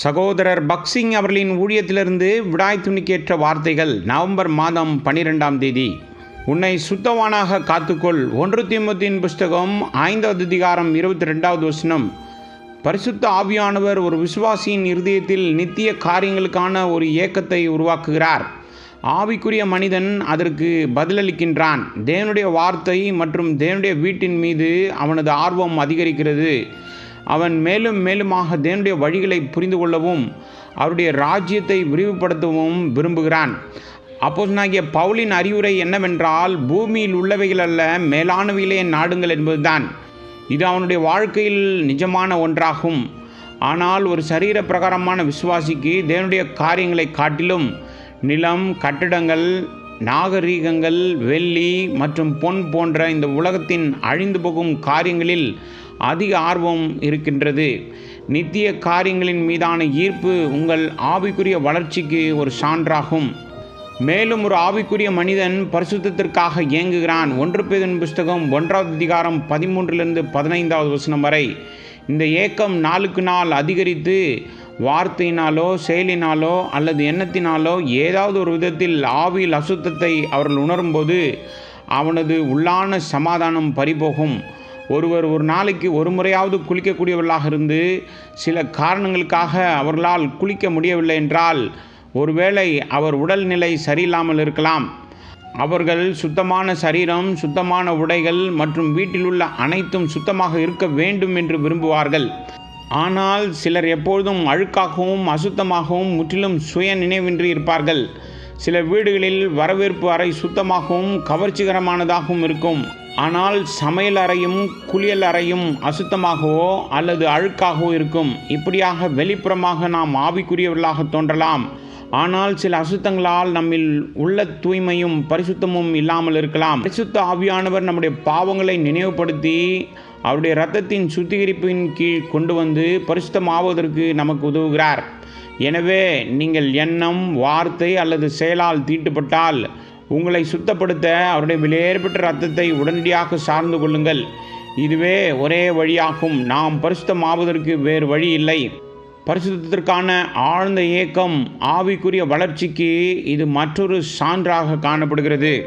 சகோதரர் பக்சிங் அவர்களின் ஊழியத்திலிருந்து விடாய் துணிக்கேற்ற வார்த்தைகள் நவம்பர் மாதம் பனிரெண்டாம் தேதி. உன்னை சுத்தவானாக காத்துக்கொள். ஒன்று திமுத்தின் புஸ்தகம் ஐந்தாவது அதிகாரம் இருபத்தி ரெண்டாவது வசனம். பரிசுத்த ஆவியானவர் ஒரு விசுவாசியின் இருதயத்தில் நித்திய காரியங்களுக்கான ஒரு ஏக்கத்தை உருவாக்குகிறார். ஆவிக்குரிய மனிதன் அதற்கு பதிலளிக்கின்றான். தேவனுடைய வார்த்தை மற்றும் தேவனுடைய வீட்டின் மீது அவனது ஆர்வம் அதிகரிக்கிறது. அவன் மேலும் மேலுமாக தேவனுடைய வழிகளை புரிந்து கொள்ளவும் அவருடைய ராஜ்யத்தை விரிவுபடுத்தவும் விரும்புகிறான். அப்போஸ்தலனாகிய பவுலின் அறிவுரை என்னவென்றால் பூமியில் உள்ளவைகள் அல்ல மேலானவைகளே நாடுங்கள் என்பதுதான். இது அவனுடைய வாழ்க்கையில் நிஜமான ஒன்றாகும். ஆனால் ஒரு சரீர பிரகாரமான விசுவாசிக்கு தேவனுடைய காரியங்களை காட்டிலும் நிலம் கட்டிடங்கள் நாகரீகங்கள் வெள்ளி மற்றும் பொன் போன்ற இந்த உலகத்தின் அழிந்து போகும் காரியங்களில் அதிக ஆர்வம் இருக்கின்றது. நித்திய காரியங்களின் மீதான ஈர்ப்பு உங்கள் ஆவிக்குரிய வளர்ச்சிக்கு ஒரு சான்றாகும். மேலும் ஒரு ஆவிக்குரிய மனிதன் பரிசுத்தத்திற்காக இயங்குகிறான். ஒன்று பேதன் புஸ்தகம் ஒன்றாவது அதிகாரம் பதிமூன்றிலிருந்து பதினைந்தாவது வசனம் வரை. இந்த ஏக்கம் நாளுக்கு நாள் அதிகரித்து வார்த்தையினாலோ செயலினாலோ அல்லது எண்ணத்தினாலோ ஏதாவது ஒரு விதத்தில் ஆவியில் அசுத்தத்தை அவர்கள் உணரும்போது அவனது உள்ளான சமாதானம் பறிபோகும். ஒருவர் ஒரு நாளைக்கு ஒரு முறையாவது குளிக்கக்கூடியவர்களாக இருந்து சில காரணங்களுக்காக அவர்களால் குளிக்க முடியவில்லை என்றால் ஒருவேளை அவர் உடல்நிலை சரியில்லாமல் இருக்கலாம். அவர்கள் சுத்தமான சரீரம் சுத்தமான உடைகள் மற்றும் வீட்டில் உள்ள அனைத்தும் சுத்தமாக இருக்க வேண்டும் என்று விரும்புவார்கள். ஆனால் சிலர் எப்பொழுதும் அழுக்காகவும் அசுத்தமாகவும் முற்றிலும் சுய நினைவின்றி இருப்பார்கள். சில வீடுகளில் வரவேற்பு அறை சுத்தமாகவும் கவர்ச்சிகரமானதாகவும் இருக்கும். ஆனால் சமையல் அறையும் குளியல் அறையும் அசுத்தமாகவோ அல்லது அழுக்காகவோ இருக்கும். இப்படியாக வெளிப்புறமாக நாம் ஆவிக்குரியவர்களாக தோன்றலாம். ஆனால் சில அசுத்தங்களால் நம்மில் உள்ள தூய்மையும் பரிசுத்தமும் இல்லாமல் இருக்கலாம். பரிசுத்த ஆவியானவர் நம்முடைய பாவங்களை நினைவுபடுத்தி அவருடைய இரத்தத்தின் சுத்திகரிப்பின் கீழ் கொண்டு வந்து பரிசுத்தமாவதற்கு நமக்கு உதவுகிறார். எனவே நீங்கள் எண்ணம் வார்த்தை அல்லது செயலால் தீட்டுப்பட்டால் உங்களை சுத்தப்படுத்த அவருடைய விலையேற்பட்ட ரத்தத்தை உடனடியாக சார்ந்து கொள்ளுங்கள். இதுவே ஒரே வழியாகும். நாம் பரிசுத்தமாவதற்கு வேறு வழி இல்லை. பரிசுத்திற்கான ஆழ்ந்த ஏக்கம் ஆவிக்குரிய வளர்ச்சிக்கு இது மற்றொரு சான்றாக காணப்படுகிறது.